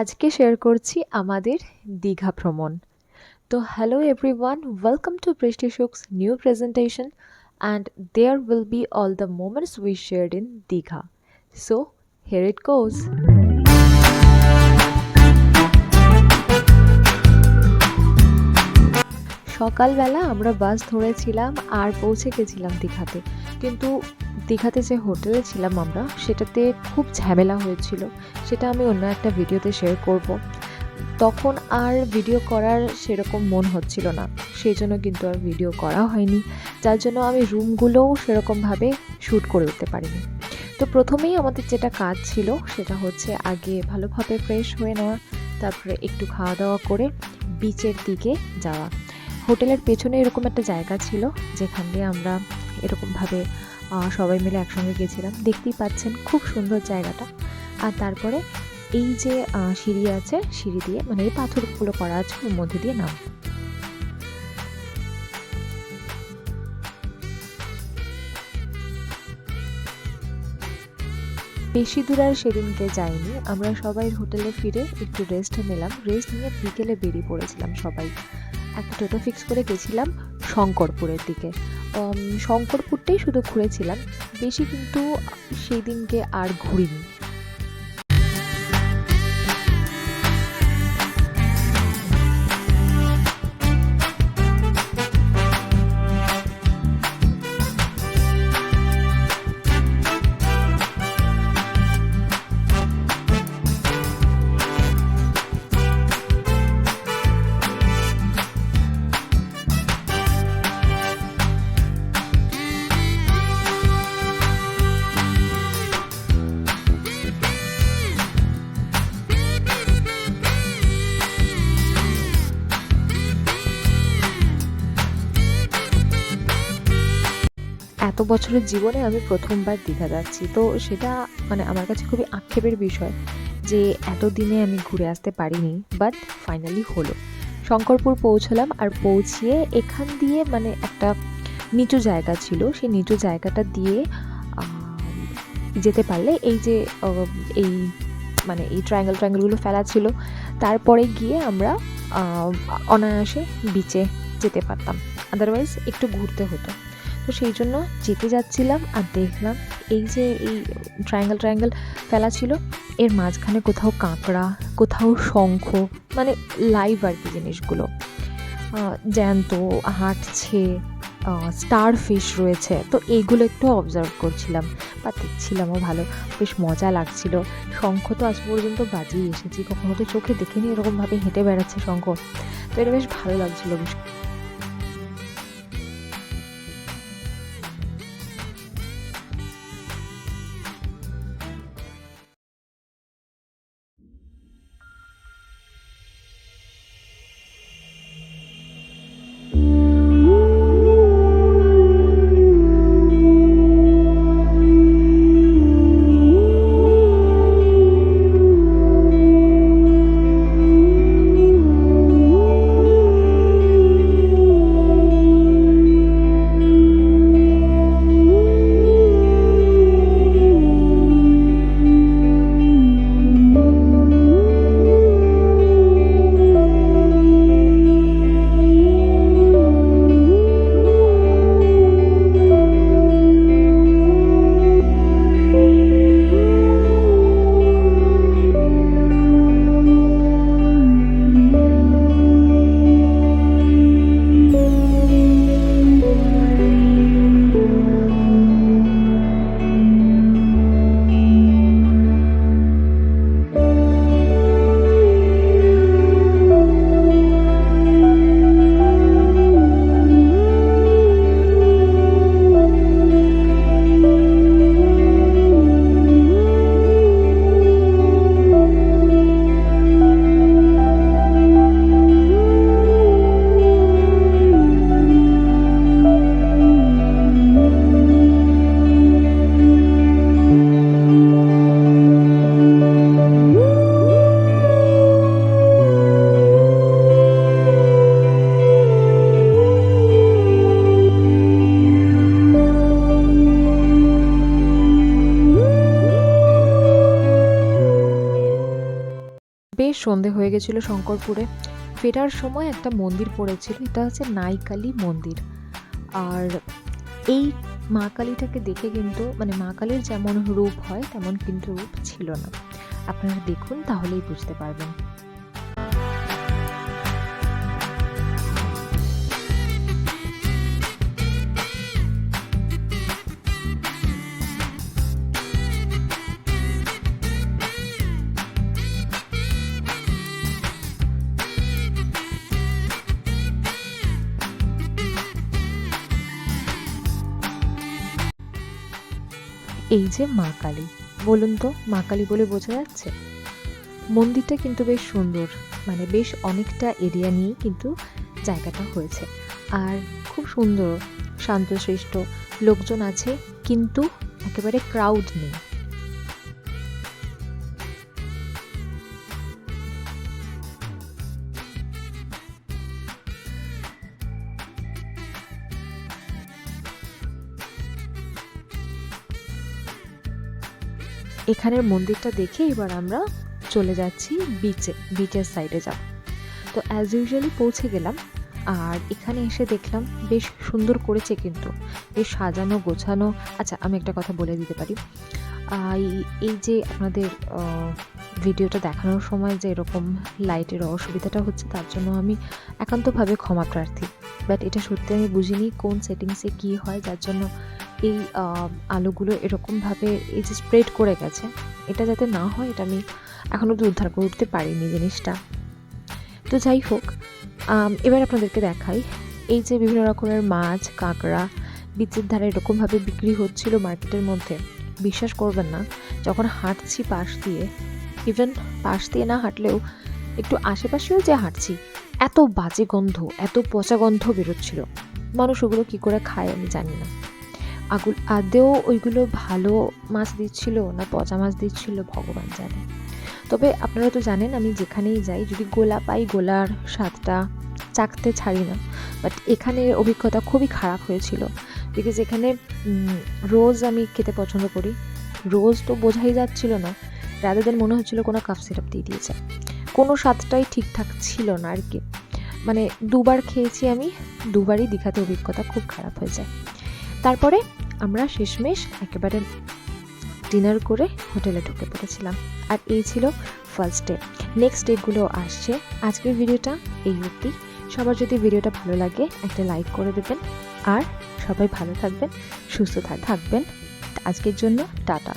আজকে শেয়ার করছি আমাদের দীঘা ভ্রমণ। তো hello everyone welcome to Brishti শুকস new presentation and there will be all the moments we shared in Digha. So here it goes সকালবেলা আমরা বাস ধরেছিলাম আর পৌঁছে গেছিলাম দীঘাতে। কিন্তু দীঘাতে যে হোটেলে ছিলাম আমরা, সেটাতে খুব ঝামেলা হয়েছিল। সেটা আমি অন্য একটা ভিডিওতে শেয়ার করব। তখন আর ভিডিও করার সেরকম মন হচ্ছিল না। সেই জন্য কিন্তু আর ভিডিও করা হয়নি। যার জন্য আমি রুমগুলোও সেরকমভাবে শ্যুট করে উঠতে পারিনি। তো প্রথমেই আমাদের যেটা কাজ ছিল, সেটা হচ্ছে আগে ভালোভাবে ফ্রেশ হয়ে নেওয়া, তারপরে একটু খাওয়া দাওয়া করে বিচের দিকে যাওয়া। হোটেলের পেছনে এরকম একটা জায়গা ছিল, যেখান দিয়ে আমরা এরকমভাবে সবাই মিলে একসঙ্গে গেছিলাম। দেখতেই পাচ্ছেন খুব সুন্দর জায়গাটা। আর তারপরে এই যে সিঁড়ি আছে, সিঁড়ি দিয়ে মানে এই পাথরগুলো করা আছে, ওর মধ্যে দিয়ে নাম। বেশি দূর আর সেদিনকে যাইনি। আমরা সবাই হোটেলে ফিরে একটু রেস্ট নিলাম। রেস্ট নিয়ে বিকেলে বেরিয়ে পড়েছিলাম সবাই। একটা টোটো ফিক্স করে গেছিলাম। শঙ্করপুরের দিকে। শঙ্করপুরটাই শুধু ঘুরেছিলাম। বেশি কিন্তু সেই দিনকে আর ঘুরিনি। এত বছরের জীবনে আমি প্রথমবার দীঘা যাচ্ছি। তো সেটা মানে আমার কাছে খুবই আক্ষেপের বিষয় যে এতদিনে আমি ঘুরে আসতে পারিনি বাট ফাইনালি হলো। শঙ্করপুর পৌঁছলাম আর পৌঁছিয়ে এখান দিয়ে মানে একটা নিচু জায়গা ছিল। সেই নিচু জায়গাটা দিয়ে যেতে পারলে এই যে এই মানে এই ট্রায়াঙ্গেল ট্রায়াঙ্গেলগুলো ফেলা ছিল, তারপরে গিয়ে আমরা অনায়াসে বিচে যেতে পারতাম। আদারওয়াইজ একটু ঘুরতে হতো। তো সেই জন্য যেতে যাচ্ছিলাম আর দেখলাম এই যে এই ট্রায়াঙ্গেল ট্রায়াঙ্গেল ফেলা ছিল, এর মাঝখানে কোথাও কাঁকড়া, কোথাও শঙ্খ মানে লাইভ আর কি জিনিসগুলো। জ্যান্ত, হাঁটছে স্টার ফিশ রয়েছে, তো এইগুলো একটু অবজার্ভ করছিলাম বা দেখছিলামও ভালো, বেশ মজা লাগছিল। শঙ্খ তো আজ পর্যন্ত বাজিয়ে এসেছি, কখনো তো চোখে দেখিনি এরকমভাবে হেঁটে বেড়াচ্ছে শঙ্খ, তো এটা বেশ ভালো লাগছিল, বেশ সন্ধে হয়ে গেছিল শঙ্করপুরে। ফেরার সময় একটা মন্দির পড়েছিল, এটা হচ্ছে নাইকালী মন্দির। আর এই মা কালীটাকে দেখে কিন্তু মানে মা কালীর যেমন রূপ হয়, তেমন কিন্তু রূপ ছিল না। আপনারা দেখুন, তাহলেই বুঝতে পারবেন। এই যে মা কালী। বলুন তো, মা কালী বলে বোঝা যাচ্ছে? মন্দিরটা কিন্তু বেশ সুন্দর মানে বেশ অনেকটা এরিয়া নিয়ে কিন্তু জায়গাটা হয়েছে। আর খুব সুন্দর, শান্তশিষ্ট, লোকজন আছে, কিন্তু একেবারে ক্রাউড নেই। এখানের মন্দিরটা দেখে এবার আমরা চলে যাচ্ছি বিচে বিচের সাইডে যাব। তো অ্যাজ ইউজুয়ালি পৌঁছে গেলাম, আর এখানে এসে দেখলাম বেশ সুন্দর করেছে কিন্তু, বেশ সাজানো, গোছানো। আচ্ছা আমি একটা কথা বলে দিতে পারি। এই যে আপনাদের ভিডিওটা দেখানোর সময় যে এরকম লাইটের অসুবিধাটা হচ্ছে, তার জন্য আমি একান্তভাবে ক্ষমা প্রার্থী। বাট এটা সত্যি আমি বুঝিনি কোন সেটিংসে কী হয়, যার জন্য এই আলোগুলো এরকমভাবে এই যে স্প্রেড করে গেছে, এটা যাতে না হয়, এটা আমি এখনও অব্দি উদ্ধার করে উঠতে পারিনি জিনিসটা। তো যাই হোক এবার আপনাদেরকে দেখাই। এই যে বিভিন্ন রকমের মাছ, কাঁকড়া, বিচের ধারে এরকমভাবে বিক্রি হচ্ছিল মার্কেটের মধ্যে। বিশ্বাস করবেন না, যখন হাঁটছি পাশ দিয়ে ইভেন পাশ দিয়ে না হাঁটলেও একটু আশেপাশেও যে হাঁটছি, এত বাজে গন্ধ, এত পচা গন্ধ বেরোচ্ছিল। মানুষ ওগুলো কী করে খায় আমি জানি না। আগুল আদেও ওইগুলো ভালো মাছ দিচ্ছিল না পচা মাছ দিচ্ছিল ভগবান জানে। তবে আপনারা তো জানেন আমি যেখানেই যাই, যদি গোলা পাই গোলার স্বাদটা চাকতে ছাড়ি না। বাট এখানে অভিজ্ঞতা খুবই খারাপ হয়েছিল। বিকজ এখানে রোজ আমি খেতে পছন্দ করি। রোজ তো বোঝাই যাচ্ছিল না। রাদার দেন মনে হচ্ছিল কোনো কাপ সিরাপ দিয়ে দিয়েছে। কোনো স্বাদটাই ঠিকঠাক ছিল না আর কি। মানে দুবার খেয়েছি আমি, দুবারই দীঘাতে অভিজ্ঞতা খুব খারাপ হয়ে যায়। তারপরে আমরা শেষমেশ একেবারে ডিনার করে হোটেলে ঢুকে পড়েছিলাম। আর এই ছিল ফার্স্ট ডে নেক্সট ডেগুলো আসছে। আজকের ভিডিওটা এই অবধি। সবার যদি ভিডিওটা ভালো লাগে, একটা লাইক করে দেবেন। আর সবাই ভালো থাকবেন, সুস্থ থাকবেন। আজকের জন্য টাটা।